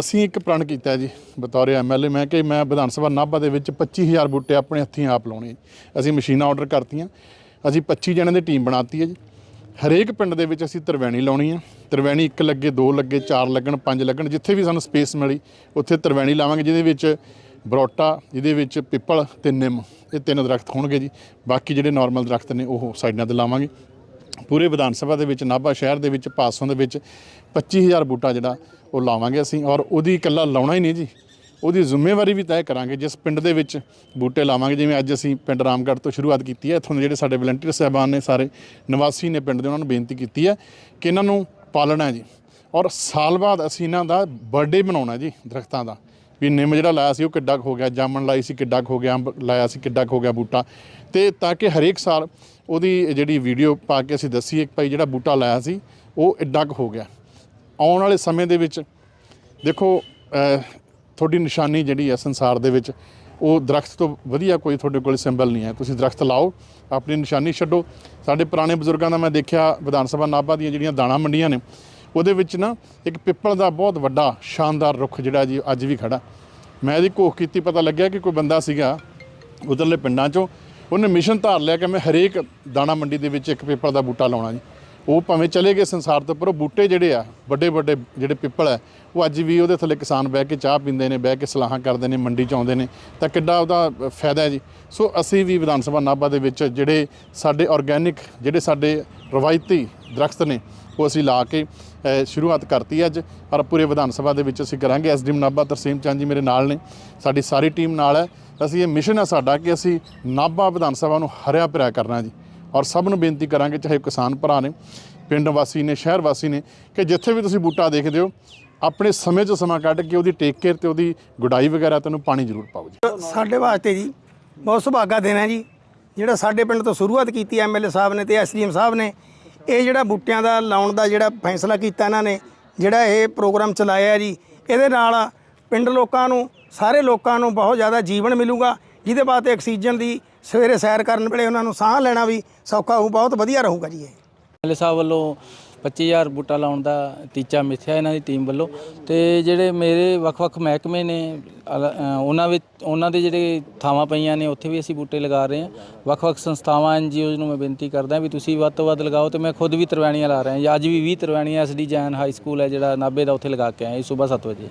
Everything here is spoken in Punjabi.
ਅਸੀਂ ਇੱਕ ਪ੍ਰਣ ਕੀਤਾ ਜੀ ਬਤੌਰ ਐਮਐਲਏ ਮੈਂ ਕਿ ਮੈਂ ਵਿਧਾਨ ਸਭਾ ਨਾਭਾ ਦੇ ਵਿੱਚ 25000 ਬੂਟੇ ਆਪਣੇ ਹੱਥੀਂ ਆਪ ਲਾਉਣੇ ਜੀ। ਅਸੀਂ ਮਸ਼ੀਨਾਂ ਆਰਡਰ ਕਰਤੀਆਂ। ਅਸੀਂ 25 ਜਣਿਆਂ ਦੀ ਟੀਮ ਬਣਾਤੀ ਹੈ ਜੀ। ਹਰੇਕ ਪਿੰਡ ਦੇ ਵਿੱਚ ਅਸੀਂ ਤਰਵੈਣੀ ਲਾਉਣੀ ਆ। ਤਰਵੈਣੀ ਇੱਕ ਲੱਗੇ, ਦੋ ਲੱਗੇ, ਚਾਰ ਲੱਗਣ, ਪੰਜ ਲੱਗਣ, ਜਿੱਥੇ ਵੀ ਸਾਨੂੰ ਸਪੇਸ ਮਿਲੀ, ਉੱਥੇ ਤਰਵੈਣੀ ਲਾਵਾਂਗੇ, ਜਿਹਦੇ ਵਿੱਚ ਬਰੋਟਾ, ਜਿਹਦੇ ਵਿੱਚ ਪਿੱਪਲ ਤੇ ਨਿੰਮ। ਇਹ ਤਿੰਨ ਦਰਖਤ ਹੋਣਗੇ ਜੀ। ਬਾਕੀ ਜਿਹੜੇ ਨਾਰਮਲ ਦਰਖਤ ਨੇ, ਉਹ ਸਾਈਡਾਂ ਤੇ ਲਾਵਾਂਗੇ। ਪੂਰੇ ਵਿਧਾਨ ਸਭਾ ਦੇ ਵਿੱਚ, ਨਾਭਾ ਸ਼ਹਿਰ ਦੇ ਵਿੱਚ, ਪਾਸੋਂ ਦੇ ਵਿੱਚ 25000 ਬੂਟਾ ਜਿਹੜਾ ਉਹ ਲਾਵਾਂਗੇ ਅਸੀਂ ਔਰ ਉਹਦੀ ਇਕੱਲਾ ਲਾਉਣਾ ਹੀ ਨਹੀਂ ਜੀ। ਉਹਦੀ ਜ਼ਿੰਮੇਵਾਰੀ ਵੀ ਤੈਅ ਕਰਾਂਗੇ। ਜਿਸ ਪਿੰਡ ਦੇ ਵਿੱਚ ਬੂਟੇ ਲਾਵਾਂਗੇ, ਜਿਵੇਂ ਅੱਜ ਅਸੀਂ ਪਿੰਡ ਰਾਮਗੜ੍ਹ ਤੋਂ ਸ਼ੁਰੂਆਤ ਕੀਤੀ ਹੈ, ਇੱਥੋਂ ਦੇ ਜਿਹੜੇ ਸਾਡੇ ਵਲੰਟੀਅਰ ਸਹਿਬਾਨ ਨੇ ਸਾਰੇ ਨਿਵਾਸੀ ਨੇ ਪਿੰਡ ਦੇ, ਉਹਨਾਂ ਨੂੰ ਬੇਨਤੀ ਕੀਤੀ ਹੈ ਕਿ ਇਹਨਾਂ ਨੂੰ ਪਾਲਣਾ ਹੈ ਜੀ। ਔਰ ਸਾਲ ਬਾਅਦ ਅਸੀਂ ਇਹਨਾਂ ਦਾ ਬਰਥਡੇ ਮਨਾਉਣਾ ਜੀ, ਦਰਖਤਾਂ ਦਾ। ਵੀ ਨਿੰਮ ਜਿਹੜਾ ਲਾਇਆ ਸੀ ਉਹ ਕਿੱਡਾ ਕੁ ਹੋ ਗਿਆ, ਜਾਮਣ ਲਾਈ ਸੀ ਕਿੱਡਾ ਕੁ ਹੋ ਗਿਆ, ਅੰਬ ਲਾਇਆ ਸੀ ਕਿੱਡਾ ਕੁ ਹੋ ਗਿਆ ਬੂਟਾ। ਤੇ ਤਾਂ ਕਿ ਹਰੇਕ ਸਾਲ ਉਹਦੀ ਜਿਹੜੀ ਵੀਡੀਓ ਪਾ ਕੇ ਅਸੀਂ ਦੱਸੀਏ ਕਿ ਭਾਈ ਜਿਹੜਾ ਬੂਟਾ ਲਾਇਆ ਸੀ, ਉਹ ਇੱਡਾ ਕੁ ਹੋ ਗਿਆ। ਆਉਣ ਵਾਲੇ ਸਮੇਂ ਦੇ ਵਿੱਚ, ਦੇਖੋ ਤੁਹਾਡੀ ਨਿਸ਼ਾਨੀ ਜਿਹੜੀ ਹੈ ਸੰਸਾਰ ਦੇ ਵਿੱਚ, ਉਹ ਦਰਖਤ ਤੋਂ ਵਧੀਆ ਕੋਈ ਤੁਹਾਡੇ ਕੋਲ ਸਿੰਬਲ ਨਹੀਂ ਹੈ। ਤੁਸੀਂ ਦਰਖਤ ਲਾਓ, ਆਪਣੀ ਨਿਸ਼ਾਨੀ ਛੱਡੋ। ਸਾਡੇ ਪੁਰਾਣੇ ਬਜ਼ੁਰਗਾਂ ਦਾ ਮੈਂ ਦੇਖਿਆ, ਵਿਧਾਨ ਸਭਾ ਨਾਭਾ ਦੀਆਂ ਜਿਹੜੀਆਂ ਦਾਣਾ ਮੰਡੀਆਂ ਨੇ, ਉਹਦੇ ਵਿੱਚ ਨਾ ਇੱਕ ਪਿੱਪਲ ਦਾ ਬਹੁਤ ਵੱਡਾ ਸ਼ਾਨਦਾਰ ਰੁੱਖ ਜਿਹੜਾ ਜੀ ਅੱਜ ਵੀ ਖੜਾ। ਮੈਂ ਇਹਦੀ ਕੋਖ ਕੀਤੀ, ਪਤਾ ਲੱਗਿਆ ਕਿ ਕੋਈ ਬੰਦਾ ਸੀਗਾ ਉਧਰਲੇ ਪਿੰਡਾਂ 'ਚੋਂ, ਉਹਨੇ ਮਿਸ਼ਨ ਧਾਰ ਲਿਆ ਕਿ ਮੈਂ ਹਰੇਕ ਦਾਣਾ ਮੰਡੀ ਦੇ ਵਿੱਚ ਇੱਕ ਪਿੱਪਲ ਦਾ ਬੂਟਾ ਲਾਉਣਾ ਜੀ। ਉਹ ਭਾਵੇਂ ਚਲੇ ਗਏ ਸੰਸਾਰ ਤੋਂ, ਪਰ ਉਹ ਬੂਟੇ ਜਿਹੜੇ ਆ, ਵੱਡੇ ਵੱਡੇ ਜਿਹੜੇ ਪਿੱਪਲ ਹੈ ਉਹ ਅੱਜ ਵੀ ਉਹਦੇ ਥੱਲੇ ਕਿਸਾਨ ਬਹਿ ਕੇ ਚਾਹ ਪੀਂਦੇ ਨੇ, ਬਹਿ ਕੇ ਸਲਾਹਾਂ ਕਰਦੇ ਨੇ, ਮੰਡੀ 'ਚ ਆਉਂਦੇ ਨੇ, ਤਾਂ ਕਿੱਡਾ ਉਹਦਾ ਫਾਇਦਾ ਹੈ ਜੀ। ਸੋ ਅਸੀਂ ਵੀ ਵਿਧਾਨ ਸਭਾ ਨਾਭਾ ਦੇ ਵਿੱਚ ਜਿਹੜੇ ਸਾਡੇ ਆਰਗੈਨਿਕ ਜਿਹੜੇ ਸਾਡੇ ਰਵਾਇਤੀ ਦਰਖਤ ਨੇ, ਉਹ ਅਸੀਂ ਲਾ ਕੇ ਸ਼ੁਰੂਆਤ ਕਰਤੀ ਅੱਜ। ਔਰ ਪੂਰੇ ਵਿਧਾਨ ਸਭਾ ਦੇ ਵਿੱਚ ਅਸੀਂ ਕਰਾਂਗੇ। ਐਸਡੀਐਮ ਨਾਭਾ ਤਰਸੀਮ ਚੰਦ ਜੀ ਮੇਰੇ ਨਾਲ ਨੇ, ਸਾਡੀ ਸਾਰੀ ਟੀਮ ਨਾਲ ਹੈ। ਅਸੀਂ ਇਹ ਮਿਸ਼ਨ ਹੈ ਸਾਡਾ ਕਿ ਅਸੀਂ ਨਾਭਾ ਵਿਧਾਨ ਸਭਾ ਨੂੰ ਹਰਿਆ ਭਰਿਆ ਕਰਨਾ ਜੀ। ਔਰ ਸਭ ਨੂੰ ਬੇਨਤੀ ਕਰਾਂਗੇ, ਚਾਹੇ ਕਿਸਾਨ ਭਰਾ ਨੇ, ਪਿੰਡ ਵਾਸੀ ਨੇ, ਸ਼ਹਿਰ ਵਾਸੀ ਨੇ, ਕਿ ਜਿੱਥੇ ਵੀ ਤੁਸੀਂ ਬੂਟਾ ਦੇਖਦੇ ਹੋ, ਆਪਣੇ ਸਮੇਂ 'ਚ ਸਮਾਂ ਕੱਢ ਕੇ ਉਹਦੀ ਟੇਕ ਕੇਅਰ ਤੇ ਉਹਦੀ ਗੁਡਾਈ ਵਗੈਰਾ ਤੈਨੂੰ ਪਾਣੀ ਜ਼ਰੂਰ ਪਾਓ ਜੀ। ਸਾਡੇ ਵਾਸਤੇ ਜੀ, ਬਹੁਤ ਸੁਭਾਗਾ ਦਿਨ ਹੈ ਜੀ, ਜਿਹੜਾ ਸਾਡੇ ਪਿੰਡ ਤੋਂ ਸ਼ੁਰੂਆਤ ਕੀਤੀ ਐਮਐਲਏ ਸਾਹਿਬ ਨੇ ਤੇ ਐਸਡੀਐਮ ਸਾਹਿਬ ਨੇ, ਇਹ ਜਿਹੜਾ ਬੂਟਿਆਂ ਦਾ ਲਾਉਣ ਦਾ ਜਿਹੜਾ ਫੈਸਲਾ ਕੀਤਾ ਇਹਨਾਂ ਨੇ, ਜਿਹੜਾ ਇਹ ਪ੍ਰੋਗਰਾਮ ਚਲਾਇਆ ਜੀ, ਇਹਦੇ ਨਾਲ ਪਿੰਡ ਲੋਕਾਂ ਨੂੰ, ਸਾਰੇ ਲੋਕਾਂ ਨੂੰ ਬਹੁਤ ਜ਼ਿਆਦਾ ਜੀਵਨ ਮਿਲੂਗਾ ਜਿਹਦੇ ਬਾਅਦ ਆਕਸੀਜਨ ਦੀ ਸਵੇਰੇ ਸੈਰ ਕਰਨ ਵੇਲੇ ਉਹਨਾਂ ਨੂੰ ਸਾਹ ਲੈਣਾ ਵੀ ਸੌਖਾ ਹੋਊ, ਬਹੁਤ ਵਧੀਆ ਰਹੂਗਾ ਜੀ ਇਹ। ਐਮਐਲਏ ਸਾਹਿਬ ਵੱਲੋਂ 25000 ਬੂਟਾ ਲਾਉਣ ਦਾ ਟੀਚਾ ਮਿੱਥਿਆ ਇਹਨਾਂ ਦੀ ਟੀਮ ਵੱਲੋਂ ਤੇ ਜਿਹੜੇ ਮੇਰੇ ਵੱਖ-ਵੱਖ ਮਹਿਕਮੇ ਨੇ ਉਹਨਾਂ ਵਿੱਚ, ਉਹਨਾਂ ਦੇ ਜਿਹੜੇ ਥਾਵਾਂ ਪਈਆਂ ਨੇ, ਉੱਥੇ ਵੀ ਅਸੀਂ ਬੂਟੇ ਲਗਾ ਰਹੇ ਹਾਂ। ਵੱਖ-ਵੱਖ ਸੰਸਥਾਵਾਂ ਐਨਜੀਓਜ਼ ਨੂੰ ਮੈਂ ਬੇਨਤੀ ਕਰਦਾ ਵੀ ਤੁਸੀਂ ਵੱਧ ਤੋਂ ਵੱਧ ਲਗਾਓ ਤੇ ਮੈਂ ਖੁਦ ਵੀ ਤਰਵੈਣੀਆਂ ਲਾ ਰਿਹਾ ਜਾਂ। ਅੱਜ ਵੀ 20 ਤਰਵੈਣੀਆਂ ਐਸਡੀ ਜੈਨ ਹਾਈ ਸਕੂਲ ਹੈ ਜਿਹੜਾ ਨਾਭੇ ਦਾ, ਉੱਥੇ ਲਗਾ ਕੇ ਆਏ ਸਵੇਰ 7 ਵਜੇ।